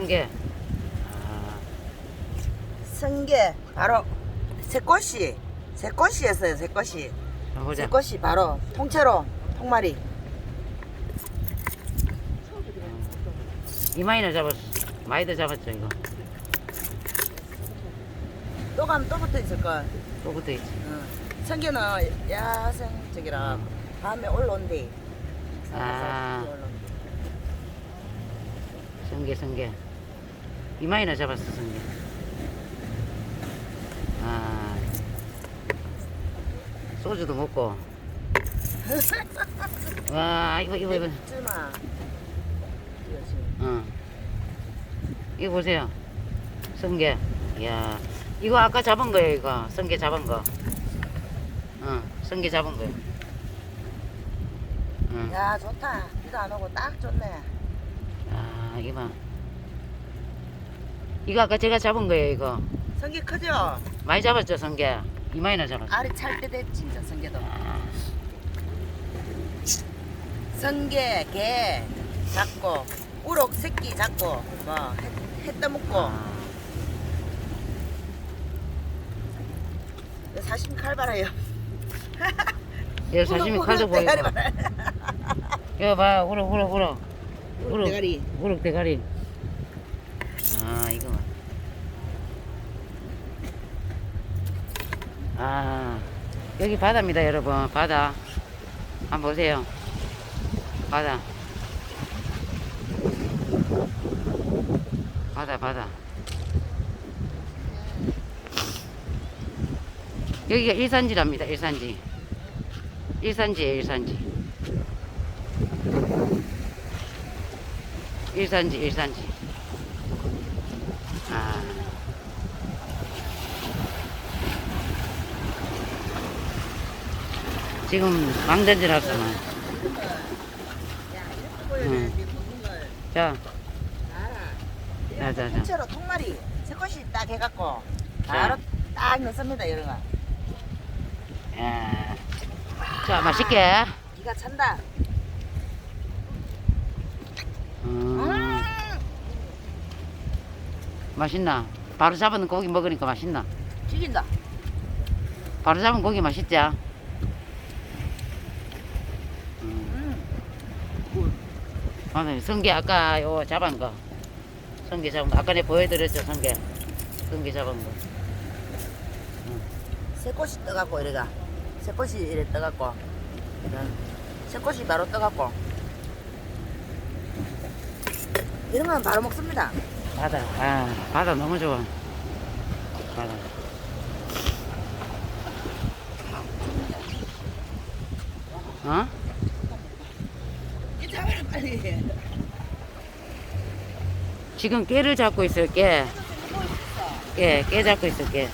성게. 아, 성게 바로 새꽃이 새꽃이었어요 새꽃이 자, 보자. 새꽃이 바로 통째로 통마리 이마이나 잡았어. 많이 더 잡았죠, 이거. 또 가면 또 붙어 있을 걸 또 붙어 있지. 응. 성게는 야생 저기라 밤에 올라온대 아. 성게, 성게. 이마이나 잡았어, 성게. 아. 소주도 먹고. 와, 이거, 이거, 이거. 쯤아 어. 이거 보세요. 성게. 이야. 이거 아까 잡은 거예요, 이거. 성게 잡은 거. 어, 성게 잡은 거예요. 응. 야 좋다 비도 안 오고 딱 좋네 아, 봐. 이거 아까 제가 잡은 거예요, 이거. 성게 크죠? 많이 잡았죠, 성게. 이마이나 잡았어. 알이 찰때 됐지 진짜 성게도 아, 성게 게 잡고 우럭 새끼 잡고 뭐해 해 떠먹고 아. 사심 칼바라요 여기 사시미 칼도 보이고. 대가리 봐라. 이거 봐, 우럭, 우럭, 우럭. 우럭 대가리 우럭 대가리. 봐. 아, 여기 바다입니다, 여러분. 바다. 한번 보세요. 바다. 바다, 바다. 여기가 일산지랍니다, 일산지. 일산지예요, 일산지. 일산지, 일산지. 아. 지금 먹는 걸 자, 자, 자, 자. 통째로 통마리 새것이 딱 해갖고 바로 딱 넣습니다 이런 거 예. 자, 맛있게. 기가 찬다 음, 음. 맛있나? 바로 잡은 고기 먹으니까 맛있나? 죽인다 바로 잡은 고기 맛있지? 음. 음. 아, 성게 아까 요 잡은 거. 성게 잡은 거. 아까 내가 보여드렸죠, 성게. 성게 잡은 거. 새꽃이 떠갖고 이래가 새꽃이 이래 떠갖고 새꽃이 바로 떠갖고 건 바로 먹습니다 바다. 아, 바다 너무 좋아. 바다. 어? 빨리 지금 깨를 잡고 깨. 깨, 깨 잡고 있어, 깨.